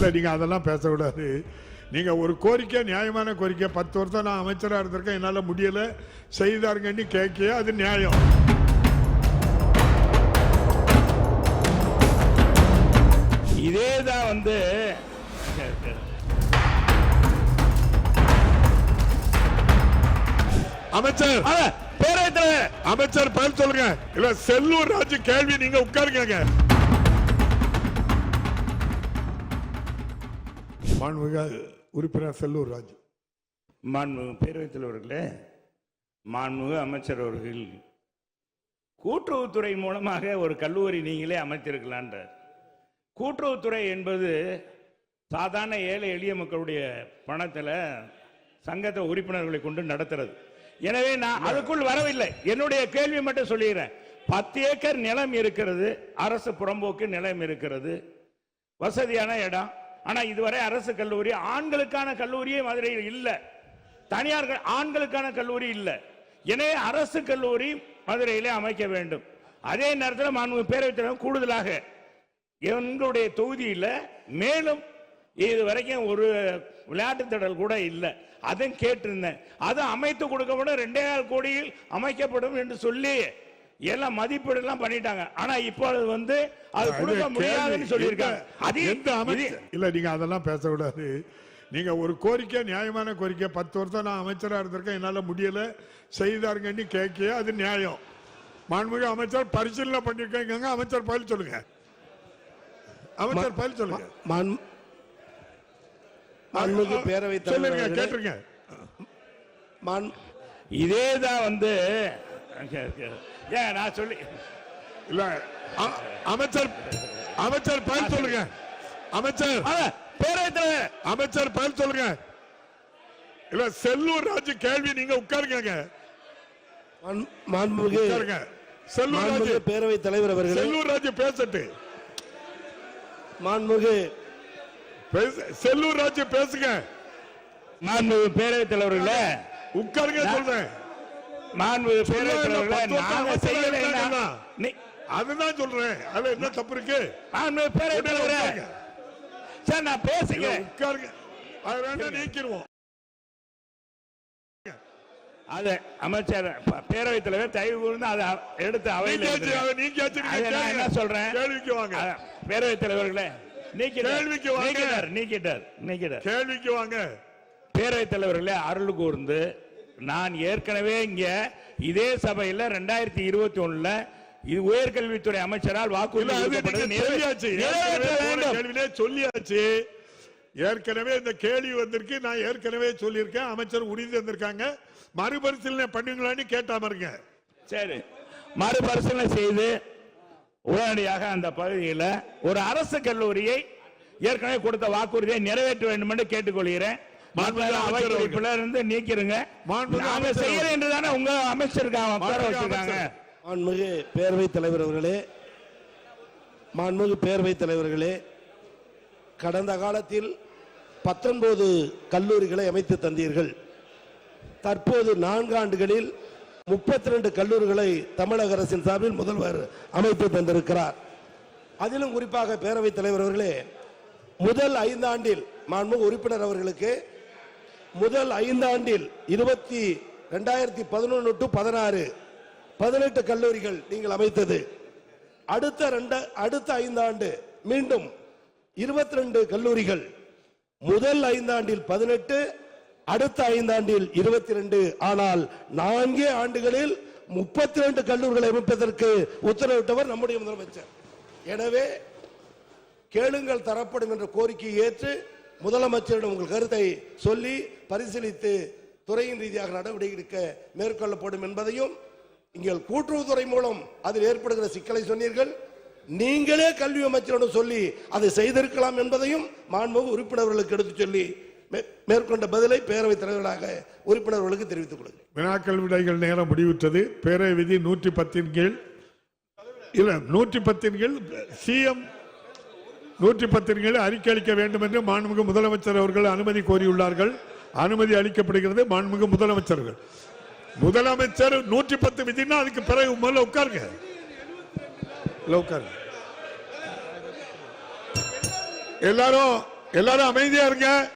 இல்ல நீங்க அதெல்லாம் பேசக்கூடாது. நீங்க ஒரு கோரிக்கை நியாயமான கோரிக்கை பத்து வருஷம் நான் அமைச்சரா இருந்திருக்கேன் என்னால முடியல. செய்தாருங்கன்னு கேட்க அது நியாயம். இதே தான் வந்து அமைச்சர்! பேரவைத் தலைவர்! அமைச்சர் பதில் சொல்லுங்க. இல்ல செல்லூர் ராஜு கேள்வி நீங்க உட்காருங்க மாண்புமிகு உறுப்பினர் செல்லூர் ராஜு. மாண்புமிகு பேரவைத் தலைவர்களே மாண்புமிகு அமைச்சர் அவர்கள் கூட்டுறவுத்துறை மூலமாக ஒரு கல்லூரி நீங்களே அமைத்திருக்கலான்றார். கூட்டுறவுத்துறை என்பது சாதாரண ஏழை எளிய மக்களுடைய பணத்தில் சங்கத்தை உறுப்பினர்களை கொண்டு நடத்துறது. எனவே நான் அதுக்குள் வரவில்லை. என்னுடைய கேள்வி மட்டும் சொல்லிடுறேன். பத்து ஏக்கர் நிலம் இருக்கிறது அரசு புறம்போக்கு நிலம் இருக்கிறது வசதியான இடம் ஆனா இதுவரை அரசு கல்லூரி ஆண்களுக்கான கல்லூரியே மதுரையில் இல்லை. தனியார் ஆண்களுக்கான கல்லூரி இல்லை. எனவே அரசு கல்லூரி மதுரையிலே அமைக்க வேண்டும். அதே நேரத்தில் மாண்பு பேரவைத் தலைவர் கூடுதலாக. எங்களுடைய தொகுதியில் மேலும் இது வரைக்கும் ஒரு விளையாட்டு திடல் கூட இல்லை. அதையும் கேட்டிருந்தேன். அது அமைத்து கொடுக்கப்படும் ரெண்டே கோடியில் அமைக்கப்படும் என்று சொல்லி எல்லாம் மதிப்பீடு எல்லாம் பண்ணிட்டாங்க. ஆனா இப்பொழுது வந்து அது கொடுக்க முடியாதுன்னு. சொல்லியிருக்காங்க. அது எந்த அமைச்சர் இல்ல நீங்க அதெல்லாம் பேசக்கூடாது. நீங்க ஒரு கோரிக்கை நியாயமான கோரிக்கை பத்து வருஷம் நான் அமைச்சரா இருந்திருக்கேன் என்னால முடியல. செய்தாருங்கன்னு கேட்க அது நியாயம். மாண்புமிகு அமைச்சர் பரிசீலனை பண்ணிருக்கேங்க அமைச்சர் பதில் சொல்லுங்க. அமைச்சர் பதில் சொல்லுங்க. மாண் மாண்புமிகு அவர்களே, கேட்டுருங்க. இதே தான் வந்து ஏன் நான் சொல்லி இல்ல அமைச்சர் அமைச்சர் பதில் சொல்லுங்க. அமைச்சர். ஆ, பேரவைத் தலைவர் அமைச்சர் பதில் சொல்லுங்க. இல்ல செல்லூர் ராஜு கேள்வி நீங்க உட்காருங்க மாண்- மாண்புமிகு உட்காருங்க. செல்லூர் ராஜு. பேரவைத் தலைவர் அவர்களே. செல்லூர் ராஜு பேசட்டு. மாண்புமிகு பேச- செல்லூர் ராஜு பேசுங்க. மாண்புமிகு பேரவைத் தலைவர்களே உட்காருங்க சொல்றேன். மாண்புமிகு பேரவைத் சொல்லுங்க, தலைவர்களே பத்து வருஷம் நாங்க செய்யலைன்னா அதுதான் சொல்றேன். அதுல என்ன தப்பு இருக்கு? மாண்புமிகு பேரவைத் உடனே தலைவரே உட்காருங்க. சார் நான் பேசுகிறேன் உட்காருங்க. அது வேண்டாம் நீக்கிடுவோம். அது அமைச்சர் பேரவைத் தலைவர் தயவு கூர்ந்து அதை எடுத்து அவையில். என்ன சொல்றேன்? கேள்விக்கு வாங்க. பேரவைத் தலைவர்களே நீக்கிட்டார். நீக்கிட்டார் நீக்கிட்டார் நீக்கிட்டார். கேள்விக்கு வாங்க. பேரவைத் தலைவர்களே அருள் கூர்ந்து நான் ஏற்கனவே இங்க இதே சபையில ரெண்டாயிரத்தி இருபத்தி ஒண்ணுல இது உயர்கல்வித்துறை அமைச்சரால் வாக்குறுதி சொல்லியாச்சு. ஏற்கனவே இந்த கேள்வி வந்திருக்கு. நான் ஏற்கனவே சொல்லியிருக்கேன். அமைச்சர் உறுதி தந்திருக்காங்க. மறுபரிசீலனை பண்ணுங்களான்னு கேட்டாம இருங்க சரி. மறுபரிசீலனை செய்து உடனடியாக அந்த பகுதியில் ஒரு அரசு கல்லூரியை ஏற்கனவே கொடுத்த வாக்குறுதியை நிறைவேற்ற வேண்டும் என்று கேட்டுக்கொள்கிறேன். அமைச்சர் இருந்து நீக்கிருங்க. மாண்புமிகு நாங்க அமைச்சர் செய்யறேன் என்று தானே உங்க அமைச்சருக்காக மாண்புமிகு வச்சிருக்காங்க. அமைச்சர். மாண்புமிகு பேரவைத் தலைவர் அவர்களே மாண்புமிகு பேரவைத் தலைவர்களே கடந்த காலத்தில் பத்தொன்பது கல்லூரிகளை அமைத்து தந்தீர்கள். தற்போது நான்கு ஆண்டுகளில் முப்பத்தி ரெண்டு கல்லூரிகளை தமிழக அரசின் சார்பில் முதல்வர் அமைத்து தந்திருக்கிறார். அதிலும் குறிப்பாக பேரவைத் தலைவர் அவர்களே முதல் ஐந்தாண்டில் மாண்புமிகு உறுப்பினர் அவர்களுக்கு முதல் ஐந்தாண்டில் இருபத்தி ரெண்டாயிரத்தி பதினொன்று டு பதினாறு பதினெட்டு கல்லூரிகள் நீங்கள் அமைத்தது. அடுத்த ரெண்ட அடுத்த ஐந்தாண்டு மீண்டும் இருபத்தி ரெண்டு கல்லூரிகள். முதல் ஐந்தாண்டில் பதினெட்டு அடுத்த ஐந்தாண்டில் இருபத்தி ரெண்டு ஆனால் நான்கே ஆண்டுகளில் முப்பத்தி ரெண்டு கல்லூரிகளை அமைப்பதற்கு உத்தரவிட்டவர் நம்முடைய முதலமைச்சர். எனவே கேளுங்கள் தரப்படும் என்ற கோரிக்கையை ஏற்று முதலமைச்சரிடம் உங்கள் கருத்தை சொல்லி பரிசீலித்து துறையின் ரீதியாக நடவடிக்கை எடுக்க மேற்கொள்ளப்படும் என்பதையும் நீங்கள் கூட்டுறவுத்துறை மூலம் அதில் ஏற்படுகிற சிக்கலை சொன்னீர்கள். நீங்களே கல்வி அமைச்சரிடம் சொல்லி அதை செய்திருக்கலாம் என்பதையும் மாண்புமிகு உறுப்பினர்களுக்கு எடுத்துச் சொல்லி மே- மேற்கொண்ட பதிலை பேரவைத் தலைவர்களாக உறுப்பினர்களுக்கு தெரிவித்துக் கொள்ளுங்கள் வினாக்கள் விடைகள் நேரம் முடிவுற்றது. பேரவை விதி நூற்றி பத்தின் கீழ். இல்ல நூற்றி பத்தின் கீழ் சிஎம் நூற்றி பத்தின் கீழ் அறிக்கை அளிக்க வேண்டும் என்று மாண்புமிகு முதலமைச்சர் அவர்கள் அனுமதி கோரியுள்ளார்கள். அனுமதி அளிக்கப்படுகிறது மாண்புமிகு முதலமைச்சர்கள். முதலமைச்சர் நூற்றி பத்து விதினா அதுக்கு பிறகு முதல்ல உட்காருங்க. உட்காருங்க. எல்லாரும் எல்லாரும் அமைதியா இருங்க.